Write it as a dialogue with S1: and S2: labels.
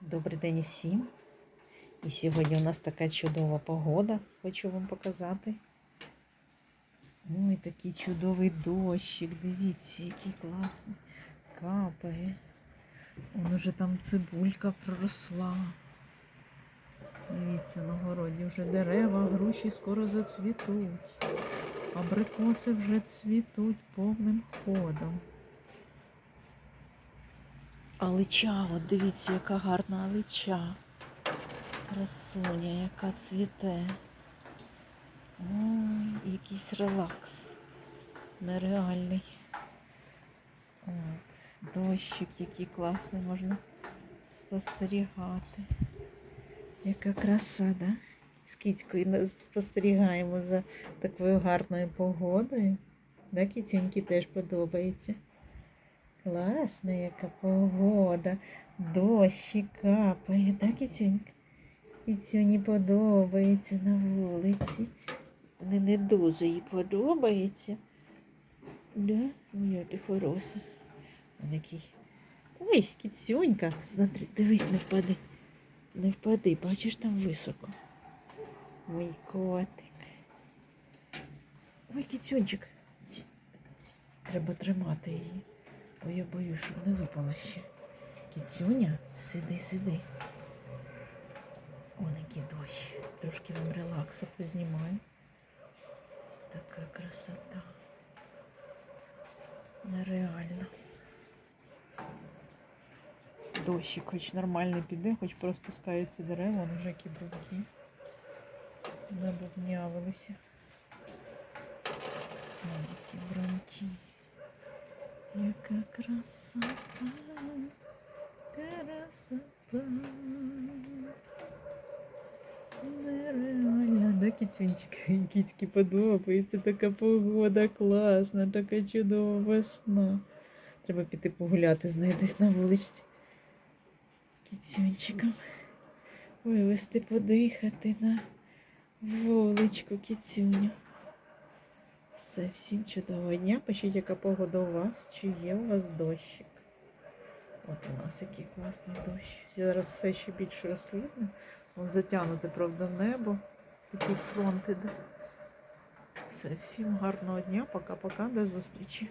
S1: Добрий день всім. І сьогодні у нас така чудова погода, хочу вам показати. Ой, такий чудовий дощик. Дивіться, який класний. Капає. Он уже там цибулька проросла. Дивіться, на городі вже дерева, груші скоро зацвітуть. Абрикоси вже цвітуть повним ходом. Алича, от дивіться, яка гарна алича. Красуня, яка цвіте. Ой, якийсь релакс. Нереальний. От, дощик, який класний, можна спостерігати. Яка краса, да? З кицькою нас спостерігаємо за такою гарною погодою. Да, кітюньки теж подобається. Класна яка погода. Дощі капає, так, кіцюнька? Кіцюні подобається на вулиці. Не, не дуже їй подобається. Да? Моя ти хороша. Який. Ой, кіцюнька, смотри, дивись, не впади. Не впади, бачиш там високо. Мій котик. Ой, кіцюнчик. Треба тримати її. Бо я боюсь, щоб не випала ще. Кіцюня, сиди, сиди. Який дощ. Трошки вам релакса познімаю. Така красота. Нереально. Дощик хоч нормально піде, хоч порозпускаються дерева, вони вже які брудні. Набовнявилися. Маленькі броньки. Яка красота, красота. Нереально, да, кіцюнчик? Кіцьки подобається, така погода класна, така чудова весна. Треба піти погуляти з нею десь на вуличці. Кіцюнчиком. Вивести подихати на вуличку кіцюню. Все, всім чудового дня. Пишіть, яка погода у вас, чи є у вас дощик. От у нас який класний дощ. Зараз все ще більше розквітне. Вон затягнуте, правда, небо. Такий фронт іде. Все, всім гарного дня. Пока-пока, до зустрічі.